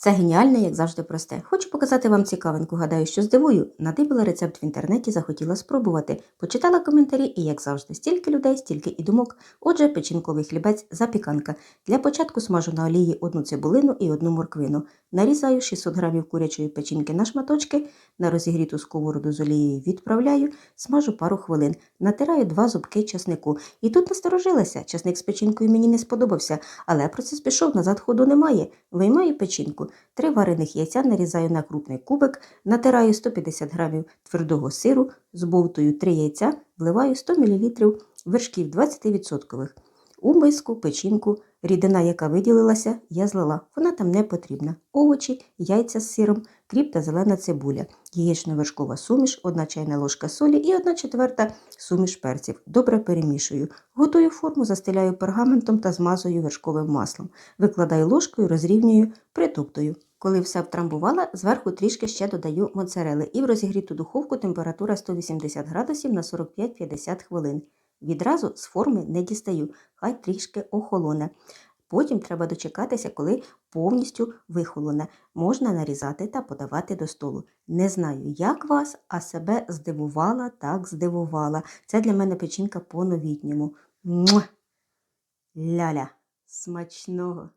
Все геніальне, як завжди, просте. Хочу показати вам цікавинку. Гадаю, що здивую. Надибила рецепт в інтернеті, захотіла спробувати. Почитала коментарі, і, як завжди, стільки людей, стільки і думок. Отже, печінковий хлібець запіканка. Для початку смажу на олії одну цибулину і одну морквину. Нарізаю 600 грамів курячої печінки на шматочки, на розігріту сковороду з олією відправляю, смажу пару хвилин, натираю два зубки часнику. І тут насторожилася. Часник з печінкою мені не сподобався, але процес пішов, назад ходу немає. Виймаю печінку. Три варених яйця нарізаю на крупний кубик, натираю 150 грамів твердого сиру, збовтую 3 яйця, вливаю 100 мл вершків 20%. У миску, печінку, рідина, яка виділилася, я злила. Вона там не потрібна. Овочі, яйця з сиром, кріп та зелена цибуля, яєчно-вершкова суміш, 1 чайна ложка солі і 1 четверта суміш перців. Добре перемішую. Готую форму, застеляю пергаментом та змазую вершковим маслом. Викладаю ложкою, розрівнюю, притоптую. Коли все втрамбувала, зверху трішки ще додаю моцарели і в розігріту духовку температура 180 градусів на 45-50 хвилин. Відразу з форми не дістаю, хай трішки охолоне. Потім треба дочекатися, коли повністю вихолоне. Можна нарізати та подавати до столу. Не знаю, як вас, а себе здивувала, так здивувала. Це для мене печінка по-новітньому. Ляля! Смачного!